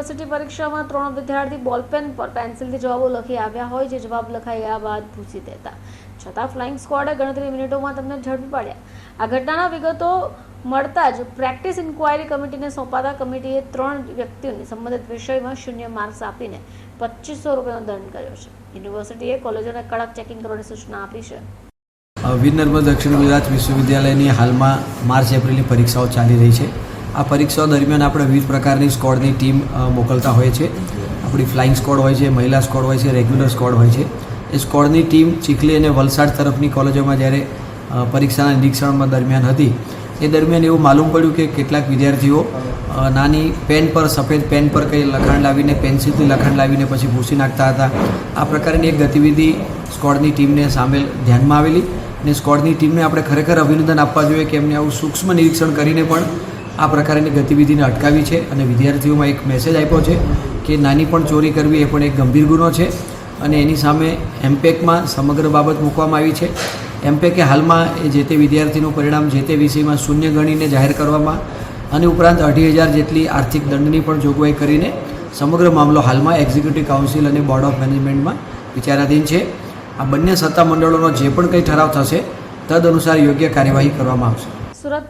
University પરીક્ષામાં ત્રણ વિદ્યાર્થી બોલપેન પર પેન્સિલથી જવાબો લખી આવ્યા હોય, જે જવાબ લખાયા બાદ ભૂસી દેતા. છતાં ફ્લાઇંગ સ્ક્વોડે ગણતરી મિનિટોમાં તેમને ઝડપી પાડ્યા. આ ઘટનાના વિગતો મળતા જ પ્રેક્ટિસ ઇન્ક્વાયરી કમિટીને સોંપાતા કમિટીએ ત્રણ વ્યક્તિઓને સંબંધિત વિષયમાં શૂન્ય માર્ક્સ આપીને પચીસો રૂપિયાનો દંડ કર્યો છે. યુનિવર્સિટીએ કોલેજોને કડક ચેકિંગ કરવાની સૂચના આપી છે. નર્મદ દક્ષિણ ગુજરાત વિશ્વવિદ્યાલયની હાલમાં માર્ચ એપ્રિલની પરીક્ષાઓ ચાલી રહી છે. આ પરીક્ષાઓ દરમિયાન આપણે વિવિધ પ્રકારની સ્કોડની ટીમ મોકલતા હોઈએ છીએ. આપણી ફ્લાઇંગ સ્કોડ હોય છે, મહિલા સ્કોડ હોય છે રેગ્યુલર સ્કોડ હોય છે. એ સ્કોડની ટીમ ચીખલી અને વલસાડ તરફની કોલેજોમાં જ્યારે પરીક્ષાના નિરીક્ષણમાં દરમિયાન હતી, એ દરમિયાન એવું માલુમ પડ્યું કે કેટલાક વિદ્યાર્થીઓ નાની પેન પર, સફેદ પેન પર કંઈ લખાણ લાવીને પેન્સિલથી લખાણ લાવીને પછી ભૂસી નાખતા હતા. આ પ્રકારની એક ગતિવિધિ સ્કોડની ટીમને સામેલ ધ્યાનમાં આવેલી અને સ્કોડની ટીમને આપણે ખરેખર અભિનંદન આપવા જોઈએ કે એમને આવું સૂક્ષ્મ નિરીક્ષણ કરીને પણ આ પ્રકારની ગતિવિધિને અટકાવી છે અને વિદ્યાર્થીઓમાં એક મેસેજ આપ્યો છે કે નાની પણ ચોરી કરવી એ પણ એક ગંભીર ગુનો છે અને એની સામે એમપેકમાં સમગ્ર બાબત મૂકવામાં આવી છે. એમપેકે હાલમાં એ જે તે વિદ્યાર્થીનું પરિણામ જે તે વિષયમાં શૂન્ય ગણીને જાહેર કરવામાં અને ઉપરાંત અઢી હજાર જેટલી આર્થિક દંડની પણ જોગવાઈ કરીને સમગ્ર મામલો હાલમાં એક્ઝિક્યુટિવ કાઉન્સિલ અને બોર્ડ ઓફ મેનેજમેન્ટમાં વિચારાધીન છે. આ બંને સત્તા મંડળોનો જે પણ કંઈ ઠરાવ થશે તદ અનુસાર યોગ્ય કાર્યવાહી કરવામાં આવશે. સુરત